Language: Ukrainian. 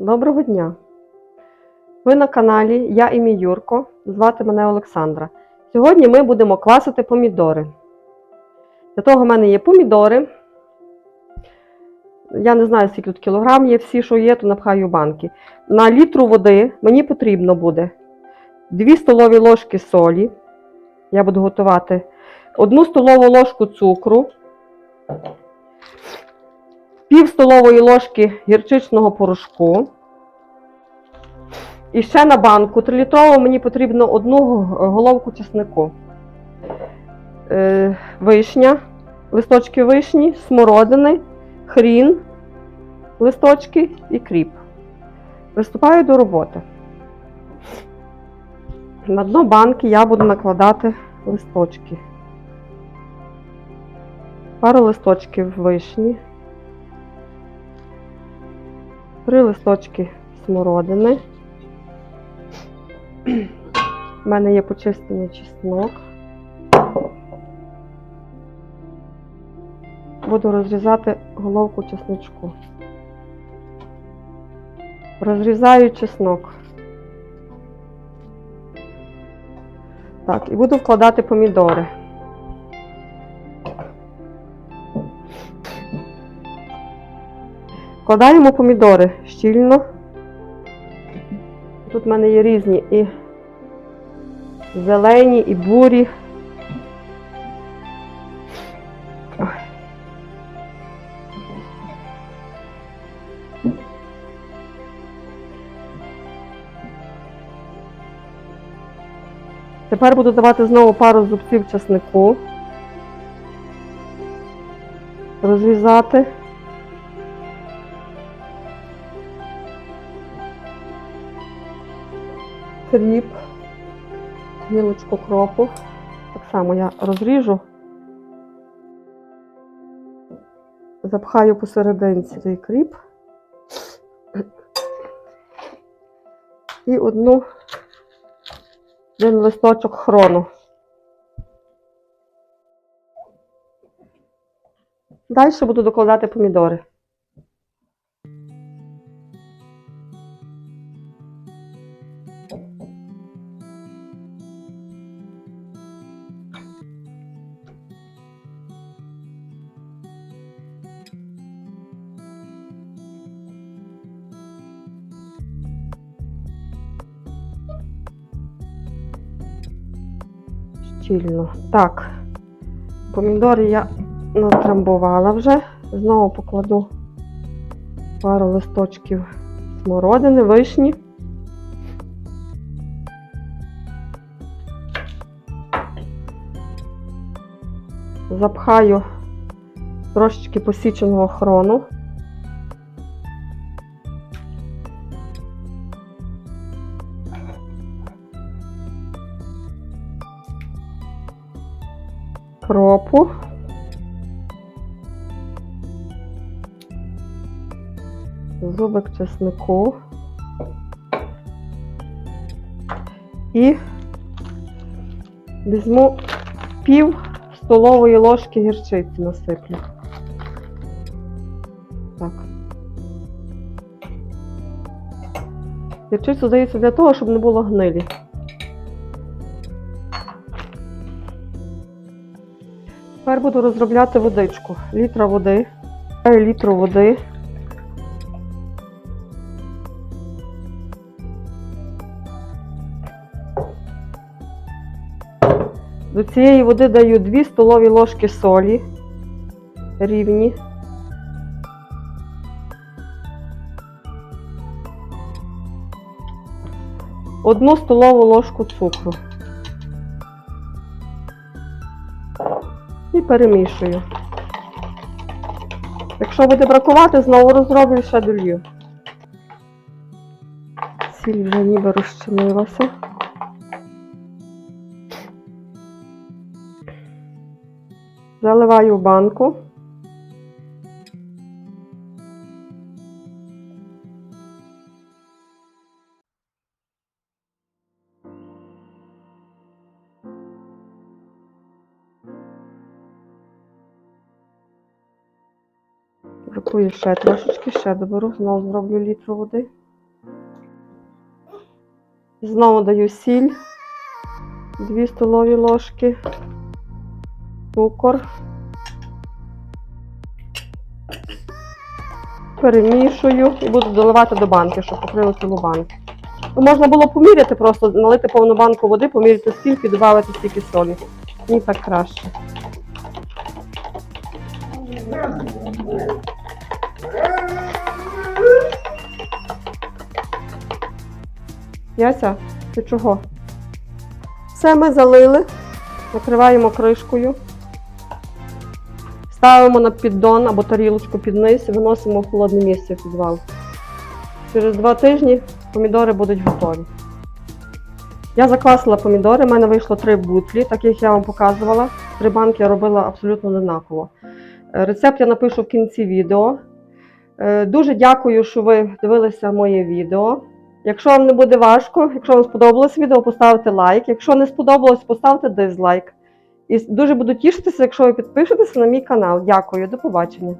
Доброго дня! Ви на каналі Я і мій Юрко. Звати мене Олександра. Сьогодні ми будемо квасити помідори. Для того в мене є помідори. Я не знаю, скільки тут кілограм є, всі, що є, то напхаю банки. На літру води мені потрібно буде 2 столові ложки солі. Я буду готувати 1 столову ложку цукру, пів столової ложки гірчичного порошку. І ще на банку 3 літрову мені потрібно одну головку чеснику. Е, вишня, листочки вишні, смородини, хрін, листочки і кріп. Приступаю до роботи. На дно банки я буду накладати листочки. Пару листочків вишні, три листочки смородини. У мене є почистений чеснок. Буду розрізати головку чесночку. Розрізаю чеснок. Так, і буду вкладати помідори. Вкладаємо помідори щільно. Тут в мене є різні і зелені, і бурі. Тепер буду давати знову пару зубців часнику. Розрізати. Кріп, гілочку кропу. Так само я розріжу, запхаю посерединці цей кріп і одну один листочок хрону. Далі буду докладати помідори. Щільно. Так, помідори я натрамбувала вже. Знову покладу пару листочків смородини, вишні. Запхаю трошечки посіченого хрону. Кропу. Зубик чеснику. І візьму пів столової ложки гірчиці насиплю. Так. Гірчицю дається для того, щоб не було гнилі. Тепер буду розробляти водичку. Літра води. Літру води. До цієї води даю 2 столові ложки солі рівні. Одну столову ложку цукру. Перемішую. Якщо буде бракувати, знову розроблю ще долью. Сіль вже ніби розчинилася. Заливаю в банку. Бракує ще трошечки, ще доберу, знову зроблю літру води. Знову даю сіль. 2 столові ложки. Цукор. Перемішую і буду доливати до банки, щоб покрило цілу банку. Ну, можна було поміряти, просто налити повну банку води, поміряти скільки, додати стільки солі. Мені так краще. Яся, ти чого? Все ми залили, накриваємо кришкою, ставимо на піддон або тарілочку під низ і виносимо в холодне місце в підвал. Через два тижні помідори будуть готові. Я заквасила помідори, в мене вийшло три бутлі, так як я вам показувала. Три банки я робила абсолютно однаково. Е, Рецепт я напишу в кінці відео. Е, Дуже дякую, що ви дивилися моє відео. Якщо вам не буде важко, якщо вам сподобалось відео, поставте лайк. Якщо не сподобалось, поставте дизлайк. І дуже буду тішитися, якщо ви підпишетеся на мій канал. Дякую, до побачення.